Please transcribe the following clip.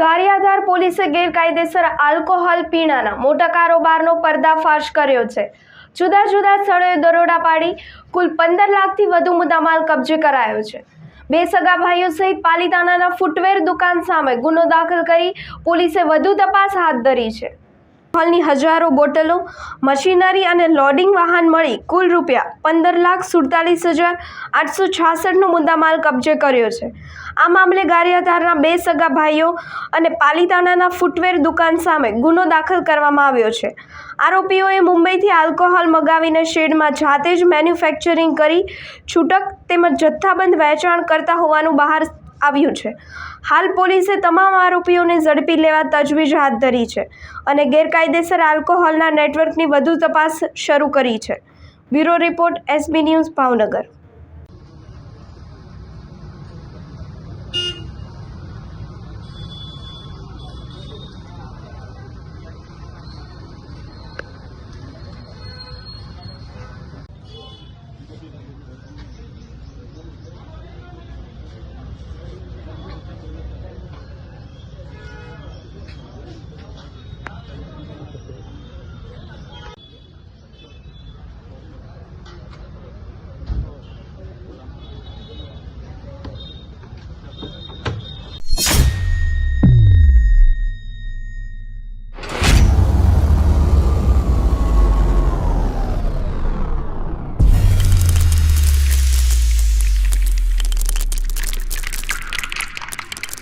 ગારિયાધાર પોલીસે ગેરકાયદેસર આલ્કોહોલ પીણાના મોટા કારોબારનો પર્દાફાશ કર્યો છે. જુદા જુદા સ્થળોએ દરોડા પાડી કુલ પંદર લાખથી વધુ મુદ્દામાલ કબજે કરાયો છે. બે સગા ભાઈઓ સહિત પાલિતાણાના ફૂટવેર દુકાન સામે ગુનો દાખલ કરી પોલીસે વધુ તપાસ હાથ ધરી છે. હાલની હજારો બોટલો, મશીનરી અને લોડિંગ વાહન મળી કુલ રૂપિયા પંદર લાખ સુડતાલીસ હજાર આઠસો છાસઠનો મુદ્દામાલ કબજે કર્યો છે. આ મામલે ગારિયાધારના બે સગા ભાઈઓ અને પાલિતાણાના ફૂટવેર દુકાન સામે ગુનો દાખલ કરવામાં આવ્યો છે. આરોપીઓએ મુંબઈથી આલ્કોહોલ મગાવીને શેડમાં જાતે જ મેન્યુફેક્ચરિંગ કરી છૂટક તેમજ જથ્થાબંધ વેચાણ કરતા હોવાનું બહાર આવ્યું છે. હાલ પોલીસે તમામ આરોપીઓને ઝડપી લેવા તજવીજ હાથ ધરી છે અને ગેરકાયદેસર આલ્કોહોલના નેટવર્કની વધુ તપાસ શરૂ કરી છે. Bureau report, SB news, Bhavnagar.